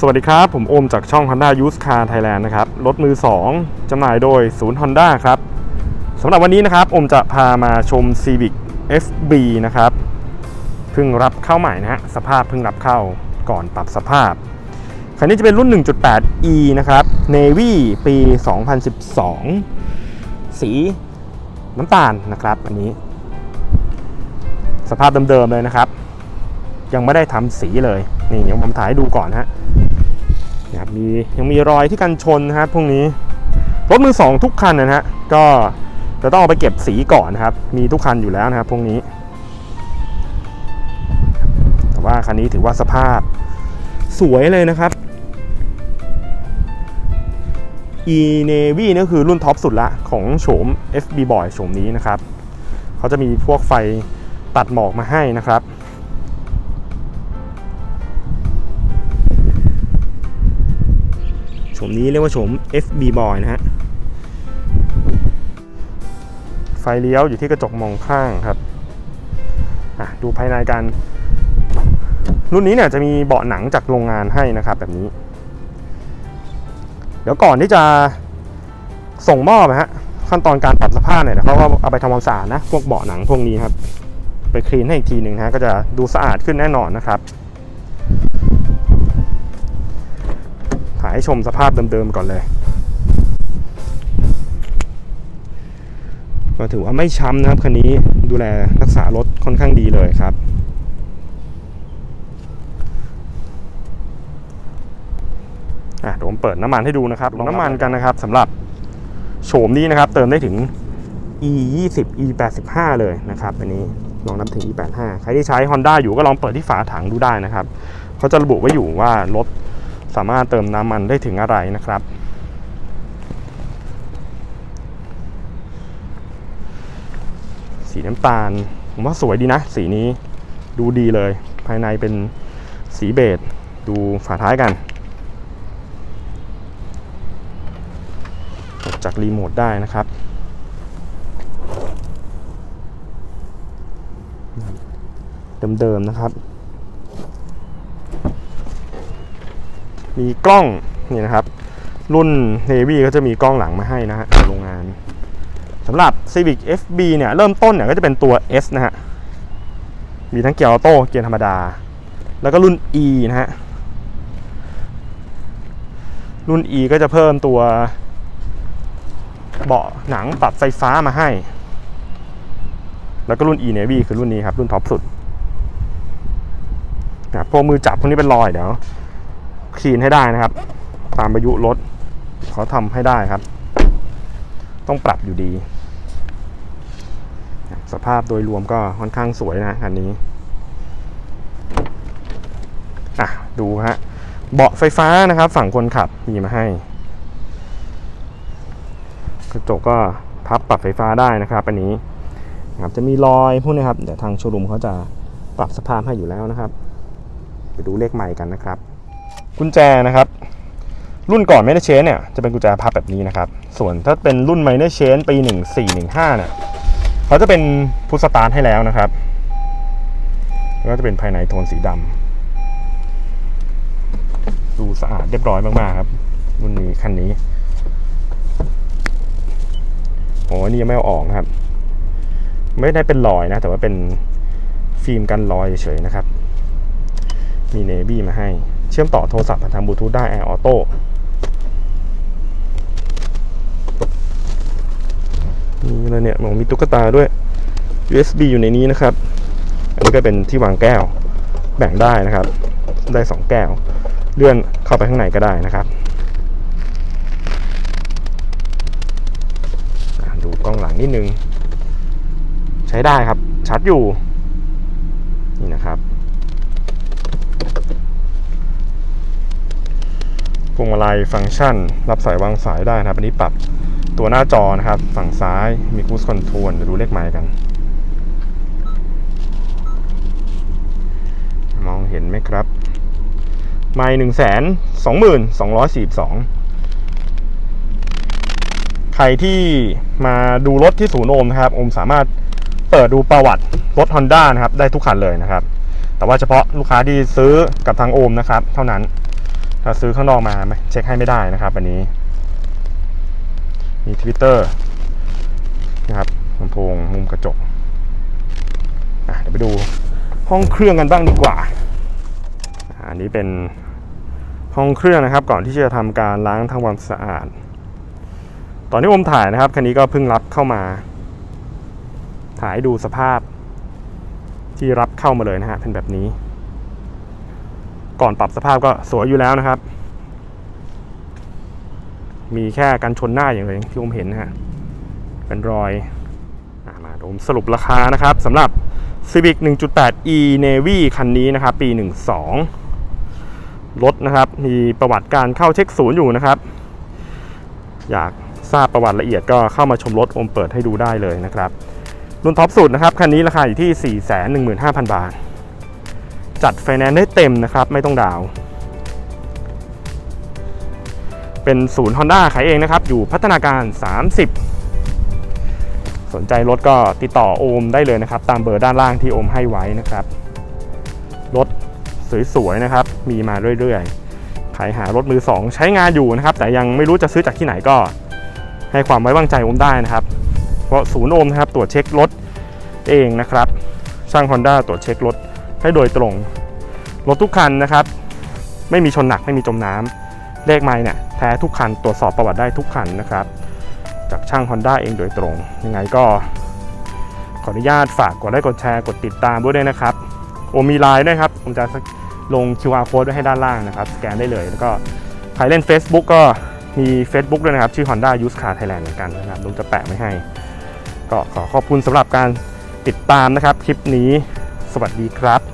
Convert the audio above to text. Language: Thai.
สวัสดีครับ ผมโอมจากช่อง Honda Used Car Thailand นะครับ รถมือ 2จำหน่ายโดยศูนย์ Honda ครับสำหรับวันนี้นะครับโอมจะพามาชม Civic FB นะครับเพิ่งรับเข้าใหม่นะฮะสภาพเพิ่งรับเข้าก่อนปรับสภาพ คันนี้จะเป็นรุ่น 1.8e นะครับ Navy ปี 2012 สีน้ำตาลนะครับ อันนี้ สภาพเดิมๆเลยนะครับ ยังไม่ได้ทำสีเลย นี่เดี๋ยวผมถ่ายดูก่อนฮะ นะครับมียังมีรอยที่กันชนนะครับพวกนี้รถมือสองทุกคันนะฮะก็จะต้องเอาไปเก็บสีก่อนนะครับ มีทุกคันอยู่แล้วนะครับพวกนี้ แต่ว่าคันนี้ถือว่าสภาพสวยเลยนะครับ e navy นี่คือรุ่นท็อปสุดละของโฉม FB Boy โฉมนี้นะครับ เขาจะมีพวกไฟตัดหมอกมาให้นะครับ โฉมนี้เรียกว่าโฉม FB Boy นะฮะ ไฟเลี้ยวอยู่ที่กระจกมองข้างครับอะดูภายในกัน รุ่นนี้เนี่ยจะมีเบาะหนังจากโรงงานให้นะครับแบบนี้ เดี๋ยวก่อนที่จะส่งมอบนะฮะขั้นตอนการปรับสภาพเนี่ยเดี๋ยวเขาก็เอาไปทำความสะอาดนะ พวกเบาะหนังพวกนี้ครับ ไปคลีนให้อีกทีหนึ่งนะฮะก็จะดูสะอาดขึ้นแน่นอนนะครับายให้ชมสภาพเดิมๆก่อนเลย ก็ถือว่าไม่ช้ำนะครับคันนี้ดูแลรักษารถค่อนข้างดีเลยครับอะเดี๋ยวผมเปิดน้ำมันให้ดูนะครับลองน้ำมันกันนะครับสำหรับโฉมนี้นะครับ เติมได้ถึง e 2 0 e 8 5เลยนะครับ อันนี้ลองนับถึง e 8 5ใครที่ใช้ Honda อยู่ก็ลองเปิดที่ฝาถังดูได้นะครับเขาจะระบุไว้อยู่ว่ารถ สามารถเติมน้ำมันได้ถึงอะไรนะครับ สีน้ำตาล ผมว่าสวยดีนะ สีนี้ดูดีเลย ภายในเป็นสีเบจดูฝาท้ายกันกดจากรีโมทได้นะครับเดิมๆนะครับ มีกล้องนี่นะครับ รุ่น Navy ก็จะมีกล้องหลังมาให้นะฮะโรงงานสำหรับ Civic FB เนี่ยเริ่มต้นเนี่ยก็จะเป็นตัว S นะฮะ มีทั้งเกียร์ออโต้เกียร์ธรรมดา แล้วก็รุ่น E นะฮะ รุ่น E ก็จะเพิ่มตัวเบาะหนังปรับไฟฟ้ามาให้ แล้วก็รุ่น e navy คือรุ่นนี้ครับ รุ่นท็อปสุดนะพวกมือจับพวกนี้เป็นรอยเดี๋ยว คลีนให้ได้นะครับ ตามอายุรถเขาทำให้ได้ครับ ต้องปรับอยู่ดี สภาพโดยรวมก็ค่อนข้างสวยนะคันนี้อะดูฮะเบาะไฟฟ้านะครับ ฝั่งคนขับมีมาให้ กระจกก็พับปรับไฟฟ้าได้นะครับ อันนี้ครับจะมีรอยพวกนี้ครับเดี๋ยวทางโชว์รูมเขาจะปรับสภาพให้อยู่แล้วนะครับ ไปดูเลขใหม่กันนะครับ กุญแจนะครับ รุ่นก่อนไม่ได้เชนเนี่ยจะเป็นกุญแจพับแบบนี้นะครับ ส่วนถ้าเป็นรุ่นไม่ได้เชนปี 1415เนี่ยเขาจะเป็นพุทสตาร์ทให้แล้วนะครับแล้วก็จะเป็นภายในโทนสีดำดูสะอาดเรียบร้อยมากๆครับรุ่นนี้คันนี้โอ้นี่ยังไม่เอาออกนะครับ ไม่ได้เป็นรอยนะ แต่ว่าเป็นฟิล์มกันรอยเฉยๆนะครับ มีเนบี้มาให้ เชื่อมต่อโทรศัพท์ผ่านทางบลูทูธได้ Air Auto นี่อะไรเนี่ยมองมีตุ๊กตาด้วย USB อยู่ในนี้นะครับ อันนี้ก็เป็นที่วางแก้ว แบ่งได้นะครับ ได้ 2 แก้ว เลื่อนเข้าไปข้างในก็ได้นะครับ ดูกล้องหลังนิดนึง ใช้ได้ครับ ชัดอยู่ นี่นะครับ พวงมาลัยฟังก์ชัน รับสายวางสายได้นะครับ อันนี้ปรับตัวหน้าจอนะครับ ฝั่งซ้ายมีคูสคอนโทรลเดี๋ยวดูเลขไมล์กัน มองเห็นไหมครับ ไมล์หนึ่งแสนสองหมื่นสองร้อยสี่สองใครที่มาดูรถที่ศูนย์โอมนะครับ โอมสามารถเปิดดูประวัติรถ Honda นะครับ ได้ทุกคันเลยนะครับ แต่ว่าเฉพาะลูกค้าที่ซื้อกับทางโอมนะครับ เท่านั้น ถ้าซื้อข้างนอกมาไม่เช็คให้ไม่ได้นะครับอันนี้ มีทวิตเตอร์นะครับลำโพงมุมกระจกเดี๋ยวไปดูห้องเครื่องกันบ้างดีกว่า อันนี้เป็นห้องเครื่องนะครับ ก่อนที่จะทำการล้างทำความสะอาด ตอนที่ผมถ่ายนะครับคันนี้ก็เพิ่งรับเข้ามา ถ่ายดูสภาพที่รับเข้ามาเลยนะฮะเป็นแบบนี้ ก่อนปรับสภาพก็สวยอยู่แล้วนะครับ มีแค่กันชนหน้าอย่างเดียวที่ผมเห็นนะฮะเป็นรอยอมาผมสรุปราคานะครับสำหรับ Civic 1.8 e Navy คันนี้นะครับ ปี 12 รถนะครับ มีประวัติการเข้าเช็คศูนย์อยู่นะครับ อยากทราบประวัติละเอียดก็เข้ามาชมรถอมเปิดให้ดูได้เลยนะครับ รุ่นท็อปสุดนะครับ คันนี้ราคาอยู่ที่ 415,000 บาท จัดไฟแนนซ์ได้เต็มนะครับ ไม่ต้องดาว เป็นศูนย์ Honda ขายเองนะครับ อยู่พัฒนาการ 30 สนใจรถก็ติดต่อโอมได้เลยนะครับ ตามเบอร์ด้านล่างที่โอมให้ไว้นะครับ รถสวยๆนะครับ มีมาเรื่อยๆ ใครหารถมือ 2 ใช้งานอยู่นะครับ แต่ยังไม่รู้จะซื้อจากที่ไหนก็ ให้ความไว้วางใจโอมได้นะครับ เพราะศูนย์โอมนะครับตรวจเช็ครถเองนะครับ ช่าง Honda ตรวจเช็ครถ ให้โดยตรง รถทุกคันนะครับ ไม่มีชนหนักไม่มีจมน้ำเลขไม้เนี่ยแท้ทุกคันตรวจสอบประวัติได้ทุกคันนะครับ จากช่าง Honda เองโดยตรง ยังไงก็ขออนุญาตฝากกดไลค์กดแชร์กดติดตามด้วยนะครับโอมีไลน์ด้วยครับ ผมจะลง QR code ไว้ให้ด้านล่างนะครับ สแกนได้เลย แล้วก็ใครเล่น Facebook ก็มี Facebook ด้วยนะครับ ชื่อ Honda Used Car Thailand เหมือนกันนะครับลุงจะแปะไว้ให้ ก็ขอขอบคุณสำหรับการติดตามนะครับ คลิปนี้ สวัสดีครับ